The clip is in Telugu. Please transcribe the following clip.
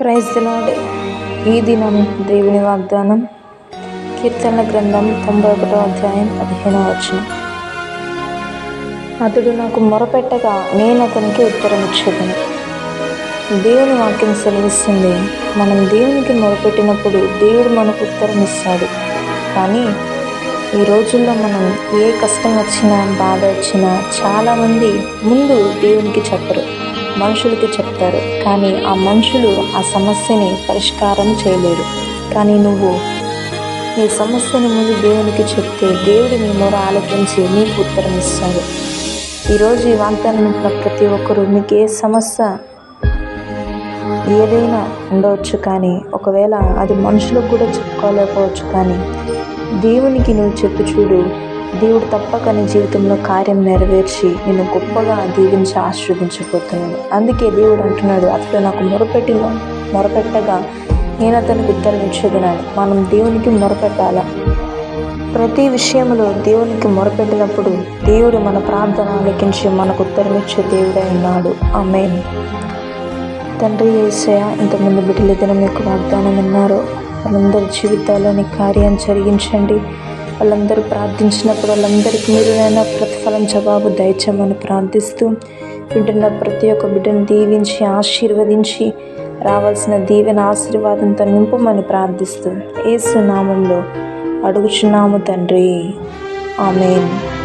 ప్రైజ్ దినాడే ఈ దినం దేవుని వాగ్దానం. కీర్తన గ్రంథం తొంభై ఒకటో అధ్యాయం పదిహేనవ వచనం. అతడు నాకు మొరపెట్టగా నేను అతనికి ఉత్తరం ఇచ్చేదను. దేవుని వాక్యం సెలవిస్తుంది. మనం దేవునికి మొరపెట్టినప్పుడు దేవుడు మనకు ఉత్తరం ఇస్తాడు. కానీ ఈ రోజుల్లో మనం ఏ కష్టం వచ్చినా బాధ వచ్చినా చాలామంది ముందు దేవునికి చెప్పరు. మనుషులకు చెప్తారు. కానీ ఆ మనుషులు ఆ సమస్యని పరిష్కారం చేయలేరు. కానీ నువ్వు నీ సమస్యని ముందు దేవునికి చెప్తే దేవుడు మీ మూర ఆలోచించి నీకు ఉత్తరం ఇస్తాడు. ఈరోజు ఈ వాగ్దానం ప్రతి ఒక్కరూ మీకు ఏ సమస్య ఏదైనా ఉండవచ్చు కానీ ఒకవేళ అది మనుషులకు కూడా చెప్పుకోలేకపోవచ్చు కానీ దేవునికి నువ్వు చెప్పు చూడు దేవుడు తప్పక నీ జీవితంలో కార్యం నెరవేర్చి నిన్ను గొప్పగా దీవించి ఆశీర్వదించబోతున్నాను అందుకే దేవుడు అంటున్నాడు అతడు నాకు మొరపెట్టిన మొరపెట్టగా నేను అతనికి ఉత్తరం ఇచ్చేదినాను మనం దేవునికి మొరపెట్టాల? ప్రతి విషయంలో దేవునికి మొరపెట్టినప్పుడు దేవుడు మన ప్రార్థన ఆలకించి మనకు ఉత్తరమిచ్చే దేవుడై ఉన్నాడు. ఆమెన్. తండ్రి ఏసయ ఇంతమంది బిడ్డలు దినం యొక్క వాగ్దానం విన్నారు? వాళ్ళందరి జీవితాల్లోని కార్యం జరిగించండి. వాళ్ళందరూ ప్రార్థించినప్పుడు వాళ్ళందరికీ మీరునైనా ప్రతిఫలం జవాబు దయచమని ప్రార్థిస్తూ వింటున్న ప్రతి ఒక్క బిడ్డను దీవించి ఆశీర్వదించి రావాల్సిన దీవెన ఆశీర్వాదంతో నింపమని ప్రార్థిస్తూ ఏసునామంలో అడుగుచున్నాము తండ్రి. ఆమెన్.